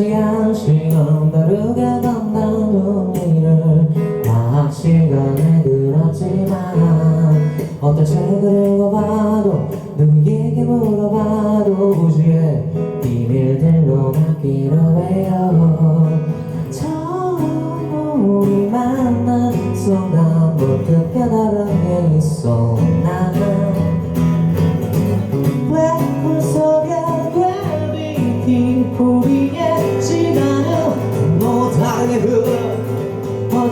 시간 시간 다르게 간다는 일을 과학 시간에 들었지만 어떤 책을 읽어봐도 누구에게 물어봐도 우주의 비밀들로 남기로 해요. 처음 우리 만난 순간부터 깨달은 게 있어 나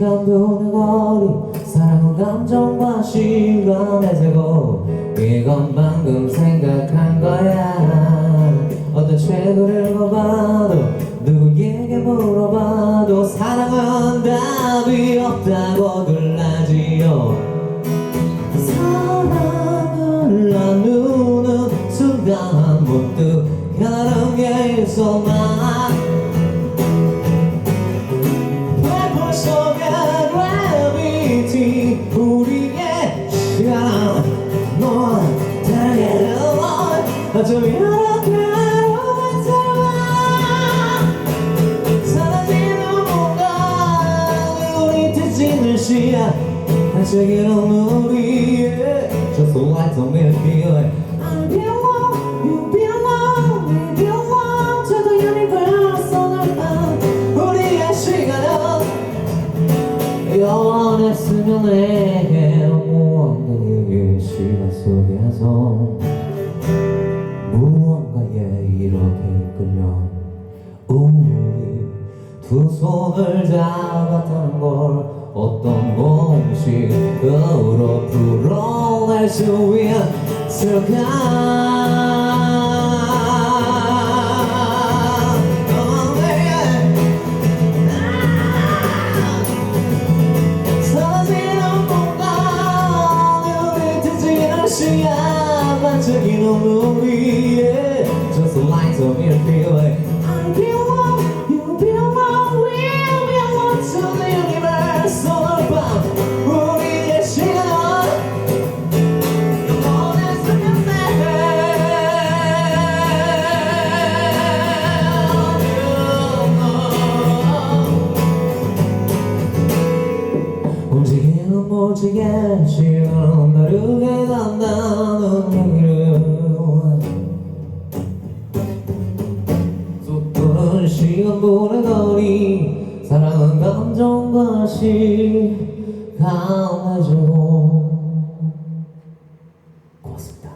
시간 도는 거리 사랑은 감정과 시간의 세고 이건 방금 생각한 거야. 어떤 책을 읽어봐도 누구에게 물어봐도 사랑은 답이 없다고들 하지요. 사랑을 나누는 순간 문득 가는 게 있어만 속의 gravity 우리의 시간 넌 다르게 흘러 어쩜 이렇게 하루가 살아 사라지는 뭔가 우리 뒤지는 시야 반짝이는 우리의 Just like the Milky Way I belong, you belong, 해 무언가의 시간 속에서 무언가에 이렇게 끌려 우리 두 손을 잡았다는 걸 어떤 공식으로 풀어낼 수 있을까 Just like the Milky Way I belong, you belong, we belong to the universe all around 우리의 시간은 영원했으면 해 움직이는 모지게 시간은 다르게 간다 감정과 시간해줘. 고맙습니다.